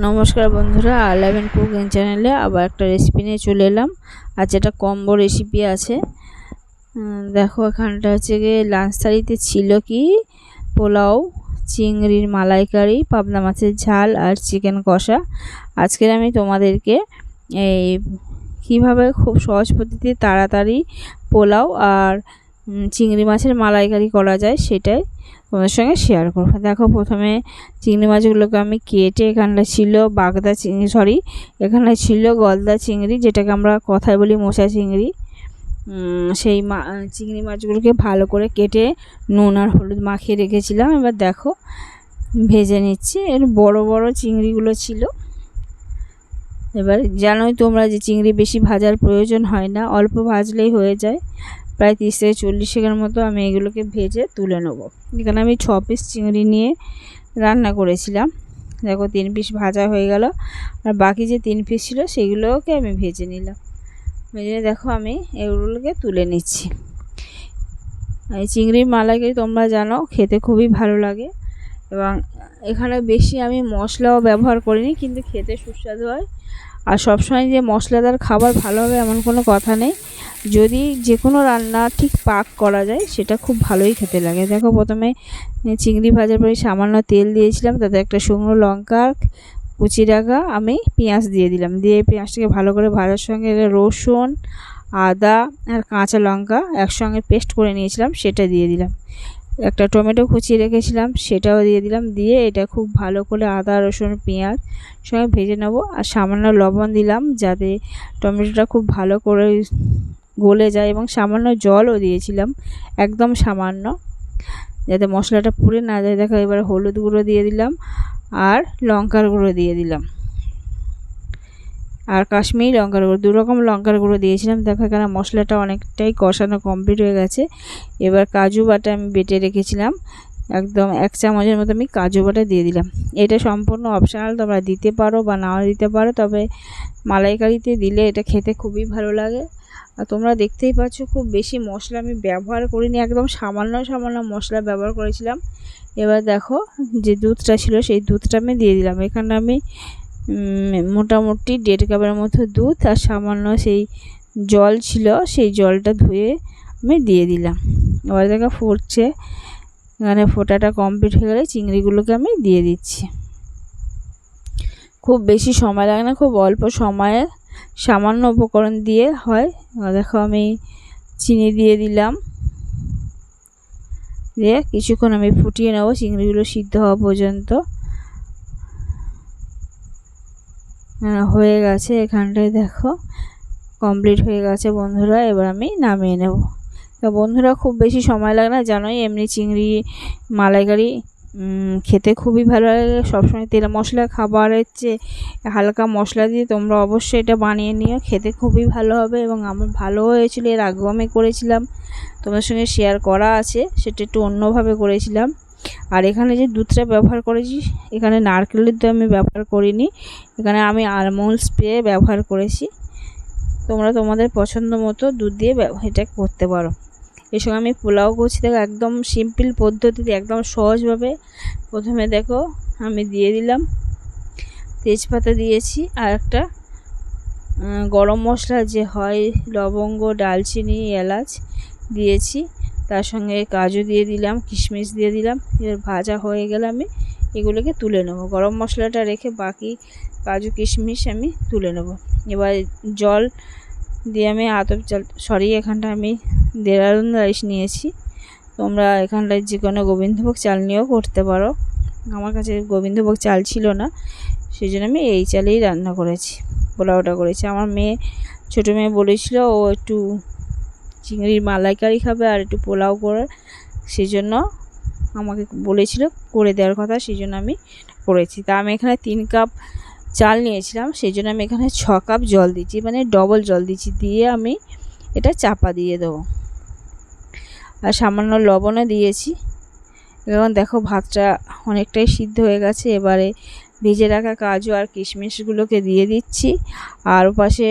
নমস্কার বন্ধুরা আলেভেন কুকিং চ্যানেলে আবার একটা রেসিপি নিয়ে চলে এলাম। আর যেটা কম্বো রেসিপি আছে। দেখো, এখানটা হচ্ছে গিয়ে লাঞ্চ থালিতে ছিল কি? পোলাও, চিংড়ির মালাইকারি, পাবদা মাছের ঝাল আর চিকেন কষা। আজকের আমি তোমাদেরকে এই কীভাবে খুব সহজ পদ্ধতিতে তাড়াতাড়ি পোলাও আর চিংড়ি মাছের মালাইকারি করা যায়, সেটাই তোমাদের সঙ্গে শেয়ার করব। দেখো প্রথমে চিংড়ি মাছগুলোকে আমি কেটে এখানটা ছিল বাগদা চিংড়ি সরি এখানে ছিল গলদা চিংড়ি, যেটাকে আমরা কথায় বলি মশা চিংড়ি। সেই মা, চিংড়ি মাছগুলোকে ভালো করে কেটে নুন আর হলুদ মাখিয়ে রেখেছিলাম। এবার দেখো, ভেজে নিচ্ছি। এর বড় বড় চিংড়িগুলো ছিল। এবার জানোই তোমরা যে চিংড়ি বেশি ভাজার প্রয়োজন হয় না, অল্প ভাজলেই হয়ে যায়। প্রায় তিরিশ থেকে চল্লিশ সেকেন্ড মতো আমি এগুলোকে ভেজে তুলে নেব। এখানে আমি ছ পিস চিংড়ি নিয়ে রান্না করেছিলাম। দেখো, তিন পিস ভাজা হয়ে গেল আর বাকি যে তিন পিস ছিল সেগুলোকে আমি ভেজে নিলাম। ভেজে দেখো, আমি এগুলোকে তুলে নিচ্ছি। এই চিংড়ির মালাইকারি তোমরা জানো, খেতে খুবই ভালো লাগে এবং এখানে বেশি আমি মশলাও ব্যবহার করিনি, কিন্তু খেতে সুস্বাদু হয়। আর সবসময় যে মশলাদার খাবার ভালো হবে এমন কোনো কথা নেই। যদি যে কোনো রান্না ঠিক পাক করা যায়, সেটা খুব ভালোই খেতে লাগে। দেখো প্রথমে চিংড়ি ভাজার পরে সামান্য তেল দিয়েছিলাম, তাতে একটা শুকনো লঙ্কা কুচি রাখা। আমি পেঁয়াজ দিয়ে দিলাম। দিয়ে পেঁয়াজটাকে ভালো করে ভাজার সঙ্গে রসুন, আদা আর কাঁচা লঙ্কা একসঙ্গে পেস্ট করে নিয়েছিলাম, সেটা দিয়ে দিলাম। একটা টমেটো কুচিয়ে রেখেছিলাম, সেটাও দিয়ে দিলাম। দিয়ে এটা খুব ভালো করে আদা, রসুন, পেঁয়াজ সঙ্গে ভেজে নেব। আর সামান্য লবণ দিলাম যাতে টমেটোটা খুব ভালো করে গলে যায় এবং সামান্য জলও দিয়েছিলাম, একদম সামান্য। যাতে মশলাটা পুড়ে না যায়। দেখো এবারে হলুদ গুঁড়ো দিয়ে দিলাম আর লঙ্কার গুঁড়ো দিয়ে দিলাম। আর কাশ্মীরি লঙ্কার গুঁড়ো দু রকম লঙ্কার গুঁড়ো দিয়েছিলাম। দেখো এখানে মশলাটা অনেকটাই কষানো কমপ্লিট হয়ে গেছে। এবার কাজু বাটা আমি বেটে রেখেছিলাম। একদম এক চামচের মতো আমি কাজু বাটা দিয়ে দিলাম। এটা সম্পূর্ণ অপশনাল তোমরা দিতে পারো বা নাও দিতে পারো, তবে মালাইকারিতে দিলে এটা খেতে খুবই ভালো লাগে। আর তোমরা দেখতেই পাচ্ছ, খুব বেশি মশলা আমি ব্যবহার করিনি, একদম সামান্য সামান্য মশলা ব্যবহার করেছিলাম। এবার দেখো যে দুধটা ছিল, সেই দুধটা আমি দিয়ে দিলাম। এখানে আমি মোটামুটি দেড় কাপের মতো দুধ আর সামান্য সেই জল ছিল, সেই জলটা ধুয়ে আমি দিয়ে দিলাম। এবার দেখো ফুটছে, এখানে ফোটাটা কমপ্লিট হয়ে গেলে চিংড়িগুলোকে আমি দিয়ে দিচ্ছি। খুব বেশি সময় লাগে না, খুব অল্প সময়ে সামান্য উপকরণ দিয়ে হয়। দেখো আমি চিনি দিয়ে দিলাম। দিয়ে কিছুক্ষণ আমি ফুটিয়ে নেব, চিংড়িগুলো সিদ্ধ হওয়া পর্যন্ত। হয়ে গেছে এখানটায় দেখো। কমপ্লিট হয়ে গেছে বন্ধুরা, এবার আমি নামিয়ে নেব। তো বন্ধুরা, খুব বেশি সময় লাগে না, জানোই এমনি চিংড়ি, মালাইকারি খেতে খুবই ভালো লাগে। সবসময় তেল মশলা, খাবারের চেয়ে হালকা মশলা দিয়ে তোমরা অবশ্যই এটা বানিয়ে নিও, খেতে খুবই ভালো হবে এবং আমার ভালো হয়েছিল, এর আগেও আমি করেছিলাম। তোমার সঙ্গে শেয়ার করা আছে, সেটা একটু অন্যভাবে করেছিলাম। আর এখানে যে দুধটা ব্যবহার করেছি, এখানে নারকেলের দুধ আমি ব্যবহার করিনি। এখানে আমি আলমন্ড স্প্রে ব্যবহার করেছি। তোমরা তোমাদের পছন্দ মতো দুধ দিয়ে এটা করতে পারো। এর সঙ্গে আমি পোলাও করছি। দেখো, একদম সিম্পল পদ্ধতিতে, একদম সহজভাবে। প্রথমে দেখো, আমি দিয়ে দিলাম। তেজপাতা দিয়েছি আর একটা গরম মশলা যে হয়, লবঙ্গ, ডালচিনি, এলাচ দিয়েছি। তার সঙ্গে কাজু দিয়ে দিলাম, কিশমিশ দিয়ে দিলাম, এবার ভাজা হয়ে গেলে আমি এগুলোকে তুলে নেব। গরম মশলাটা রেখে বাকি কাজু, কিশমিশ আমি তুলে নেব। এবার জল দিয়ে আমি আতপ চাল সরি, এখানটা আমি দেড়ারুন রাইস নিয়েছি। তোমরা এখানটায় যে কোনো গোবিন্দভোগ চাল নিয়েও করতে পারো। আমার কাছে গোবিন্দভোগ চাল ছিল না সেই জন্য আমি এই চালেই রান্না করেছি, পোলাওটা করেছি। আমার মেয়ে, ছোটো মেয়ে বলেছিল, ও একটু চিংড়ির মালাইকারি খাবে আর একটু পোলাও করে সেই জন্য আমাকে বলেছিল করে দেওয়ার কথা সেই জন্য আমি করেছি। তা আমি এখানে তিন কাপ চাল নিয়েছিলাম সেই জন্য আমি এখানে ছ কাপ জল দিচ্ছি মানে ডবল জল দিচ্ছি, দিয়ে আমি এটা চাপা দিয়ে দেবো। আর সামান্য লবণও দিয়েছি। এবং দেখো ভাতটা অনেকটাই সিদ্ধ হয়ে গেছে, এবারে ভেজে রাখা কাজু আর কিশমিশগুলোকে দিয়ে দিচ্ছি। আর পাশে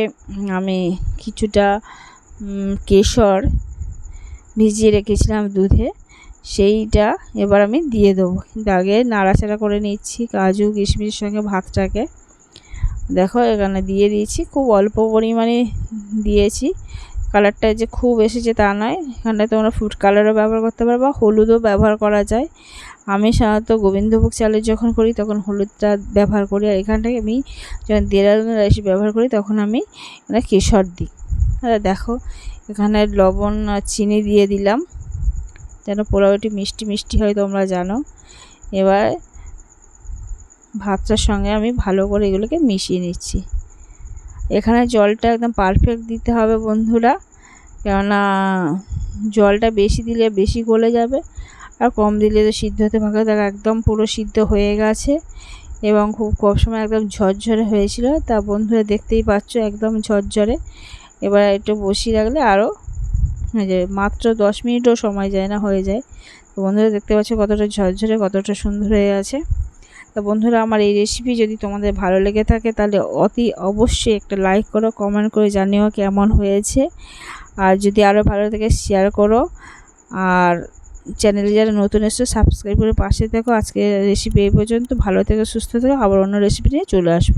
আমি কিছুটা কেশর ভিজিয়ে রেখেছিলাম দুধে। সেইটা এবার আমি দিয়ে দেবো। কিন্তু আগে নাড়াচাড়া করে নিচ্ছি কাজু, কিশমিশের সঙ্গে ভাতটাকে। দেখো, এখানে দিয়ে দিয়েছি। খুব অল্প পরিমাণে দিয়েছি। কালারটা যে খুব এসেছে তা নয়। এখানে তোমরা ফুড কালারও ব্যবহার করতে পারো বা হলুদও ব্যবহার করা যায়। আমি সাধারণত গোবিন্দভোগ চালের যখন করি, তখন হলুদটা ব্যবহার করি। আর এখানটায় আমি যখন দেরাদুন রাইস ব্যবহার করি, তখন আমি এখানে কেশর দিই। দেখো, এখানে লবণ আর চিনি দিয়ে দিলাম। যেন পোলাওটি মিষ্টি মিষ্টি হয় তোমরা জানো। এবার ভাতটার সঙ্গে আমি ভালো করে এগুলোকে মিশিয়ে নিচ্ছি। এখানে জলটা একদম পারফেক্ট দিতে হবে বন্ধুরা। কেননা জলটা বেশি দিলে বেশি গলে যাবে। আর কম দিলে তো সিদ্ধ হতে ফাঁকা দেখা, একদম পুরো সিদ্ধ হয়ে গেছে। এবং খুব কম সময় একদম ঝরঝরে হয়েছিল। তা বন্ধুরা দেখতেই পাচ্ছ, একদম ঝরঝরে। এবার একটু বসিয়ে রাখলে আরও হয়ে যে মাত্র দশ মিনিটও সময় যায় না, হয়ে যায়। তো বন্ধুরা, দেখতে পাচ্ছ কতটা ঝরঝরে, কতটা সুন্দর হয়ে আছে। তো বন্ধুরা, আমার এই রেসিপি যদি তোমাদের ভালো লেগে থাকে, তাহলে অতি অবশ্যই একটা লাইক করো কমেন্ট করে জানিও কেমন হয়েছে। আর যদি আরও ভালো থেকে শেয়ার করো। আর চ্যানেলে যারা নতুন এসছো সাবস্ক্রাইব করে পাশে থেকো। আজকে রেসিপি এই পর্যন্ত। ভালো থেকে, সুস্থ থেকো। আবার অন্য রেসিপি নিয়ে চলে আসব।